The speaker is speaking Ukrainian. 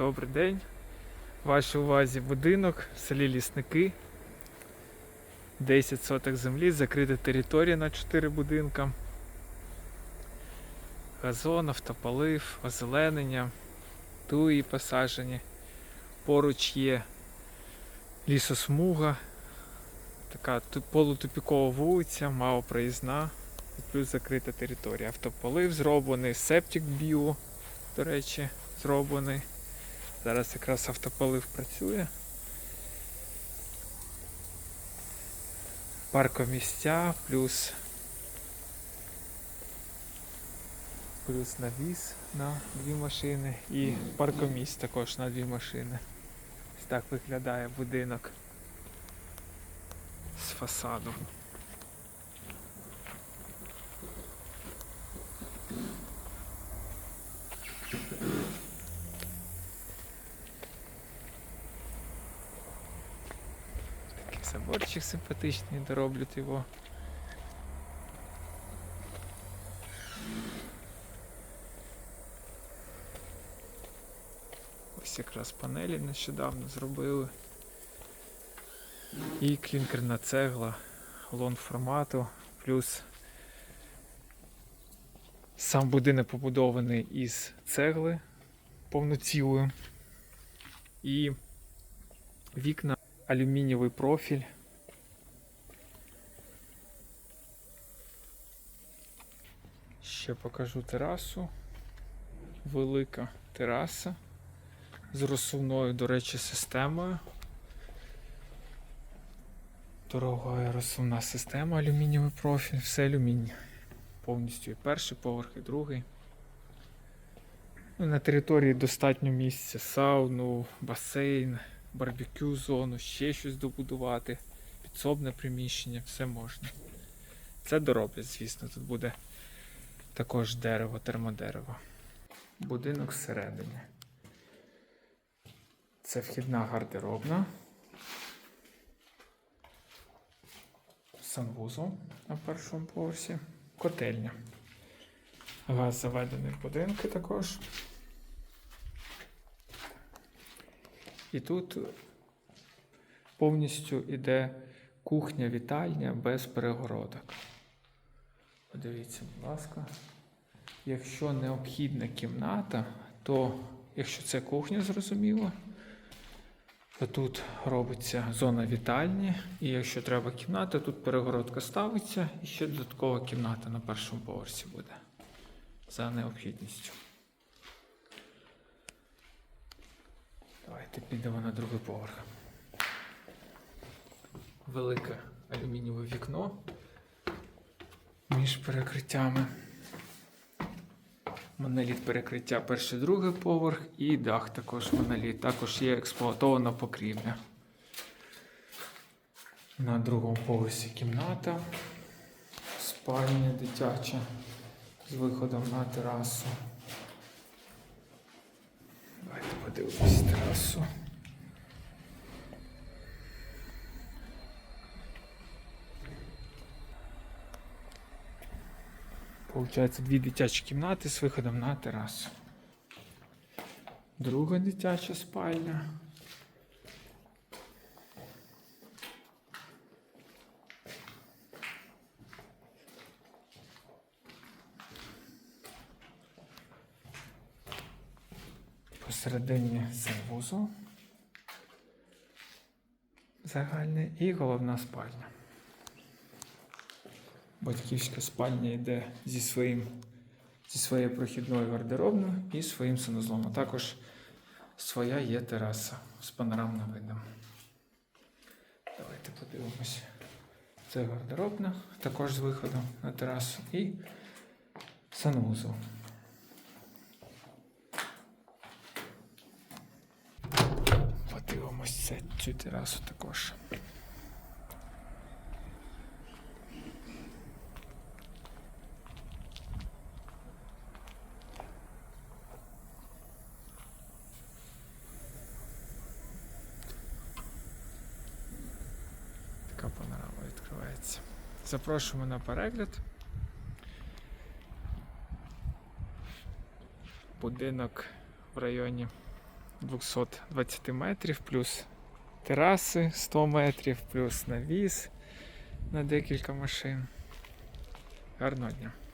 Добрий день. Вашій увазі будинок в селі Лісники. 10 соток землі, закрита територія на 4 будинка. Газон, автополив, озеленення, туї посаджені. Поруч є лісосмуга, така полутупікова вулиця, мало проїзна, плюс закрита територія. Автополив зроблений, септик біо, до речі, зроблений. Зараз якраз автополив працює. Паркомістя, плюс плюс навіс на дві машини і паркомість також на дві машини. Ось так виглядає будинок з фасаду. Заборчик симпатичний, дороблять його. Ось якраз панелі нещодавно зробили. І клінкерна цегла лон формату, плюс сам будинок побудований із цегли повноцілою. І вікна алюмінієвий профіль. Ще покажу терасу. Велика тераса з розсувною, до речі, системою. Дорога розсувна система, алюмінієвий профіль, все алюміній. Повністю і перший поверх, і другий. Ну, на території достатньо місця, сауну, басейн, барбекю зону, ще щось добудувати, підсобне приміщення, все можна. Це дороблять, звісно, тут буде також дерево, термодерево. Будинок всередині. Це вхідна гардеробна. Санвузол на першому поверсі. Котельня. Газ заведений в будинки також. І тут повністю іде кухня-вітальня без перегородок. Подивіться, будь ласка. Якщо необхідна кімната, то якщо це кухня, зрозуміло, то тут робиться зона вітальні, і якщо треба кімната, тут перегородка ставиться і ще додаткова кімната на першому поверсі буде за необхідністю. Давайте підемо на другий поверх. Велике алюмінієве вікно між перекриттями. Моноліт перекриття перший другий поверх і дах також моноліт. Також є експлуатована покрівля. На другому поверсі кімната, спальня дитяча з виходом на терасу. Подивимось терасу. Получається дві дитячі кімнати з виходом на терасу. Друга дитяча спальня. Посередині санвузол. Загальний і головна спальня. Батьківська спальня йде зі своїм зі своєю прохідною гардеробною і своїм санузлом. А також своя є тераса з панорамним видом. Давайте подивимось. Це гардеробна, також з виходом на терасу і санвузол. Подивимось це, цю терасу також. Така панорама відкривається. Запрошуємо на перегляд. Будинок в районі 220 метрів, плюс тераси 100 метрів, плюс навіс на декілька машин. Гарного дня.